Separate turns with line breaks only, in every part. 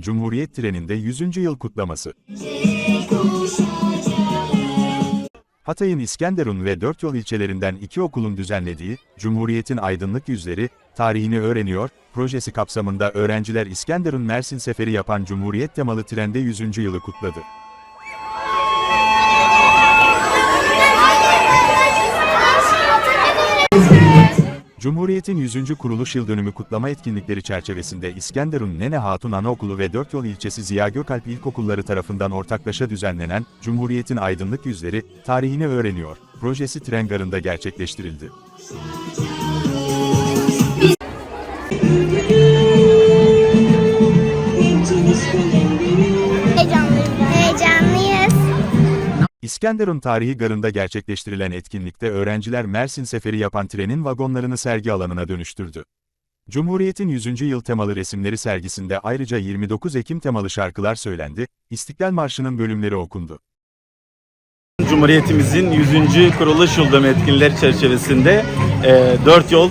Cumhuriyet treninde 100. yıl kutlaması. Hatay'ın İskenderun ve Dört Yol ilçelerinden iki okulun düzenlediği Cumhuriyet'in Aydınlık Yüzleri, Tarihini Öğreniyor, projesi kapsamında öğrenciler İskenderun Mersin seferi yapan Cumhuriyet temalı trende 100. yılı kutladı. Cumhuriyet'in 100. kuruluş yıl dönümü kutlama etkinlikleri çerçevesinde İskenderun Nene Hatun Anaokulu ve Dört Yol ilçesi Ziya Gökalp İlkokulları tarafından ortaklaşa düzenlenen Cumhuriyet'in Aydınlık Yüzleri, Tarihini Öğreniyor, projesi tren garında gerçekleştirildi. İskenderun Tarihi Garı'nda gerçekleştirilen etkinlikte öğrenciler Mersin seferi yapan trenin vagonlarını sergi alanına dönüştürdü. Cumhuriyet'in 100. yıl temalı resimleri sergisinde ayrıca 29 Ekim temalı şarkılar söylendi, İstiklal Marşı'nın bölümleri okundu.
Cumhuriyetimizin 100. kuruluş yıl dönümü etkinlikleri çerçevesinde e, Dört Yol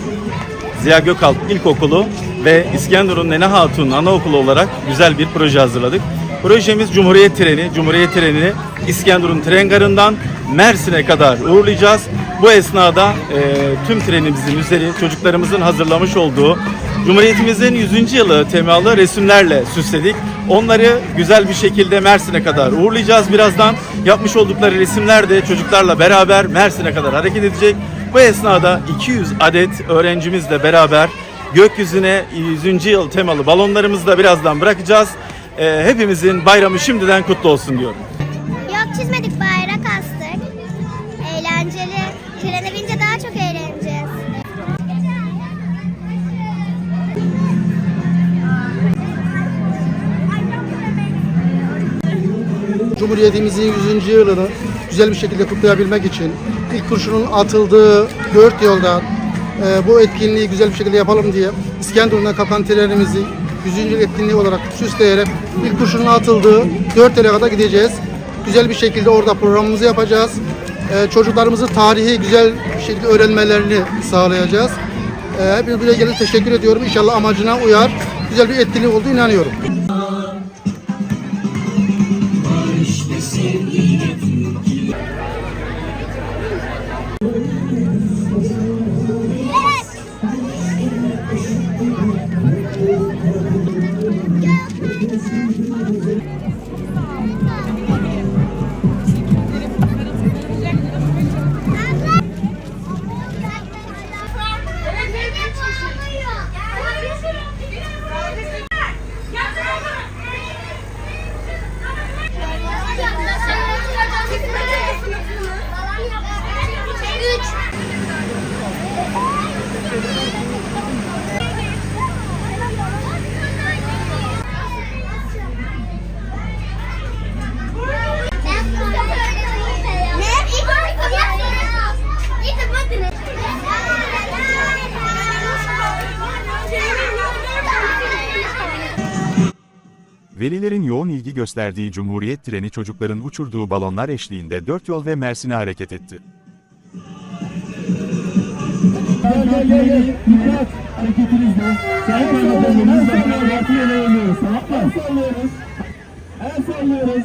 Ziya Gökalp İlkokulu ve İskenderun Nene Hatun Anaokulu olarak güzel bir proje hazırladık. Projemiz Cumhuriyet Treni. Cumhuriyet Treni'ni İskenderun Tren Garı'ndan Mersin'e kadar uğurlayacağız. Bu esnada e, tüm trenimizin üzeri çocuklarımızın hazırlamış olduğu Cumhuriyetimizin 100. yılı temalı resimlerle süsledik. Onları güzel bir şekilde Mersin'e kadar uğurlayacağız birazdan. Yapmış oldukları resimler de çocuklarla beraber Mersin'e kadar hareket edecek. Bu esnada 200 adet öğrencimizle beraber gökyüzüne 100. yıl temalı balonlarımızı da birazdan bırakacağız. Ee, hepimizin bayramı şimdiden kutlu olsun diyorum.
Yok çizmedik bayrak astık. Eğlenceli. Trene binince daha çok eğleneceğiz.
Cumhuriyetimizin 100. yılını güzel bir şekilde kutlayabilmek için ilk kurşunun atıldığı dört yolda e, bu etkinliği güzel bir şekilde yapalım diye İskenderun'da kapan trenimizi 100. yıl etkinliği olarak süsleyerek ilk kurşunun atıldığı dört yere kadar gideceğiz. Güzel bir şekilde orada programımızı yapacağız. E, çocuklarımızı tarihi güzel bir şekilde öğrenmelerini sağlayacağız. E, hepinize buraya gelin teşekkür ediyorum. İnşallah amacına uyar. Güzel bir etkinlik olduğu inanıyorum.
Üç.
Velilerin yoğun ilgi gösterdiği Cumhuriyet treni çocukların uçurduğu balonlar eşliğinde Dört Yol ve Mersin'e hareket etti.
Gel gel gel gel. Dikkat sallıyoruz. Sallıyoruz.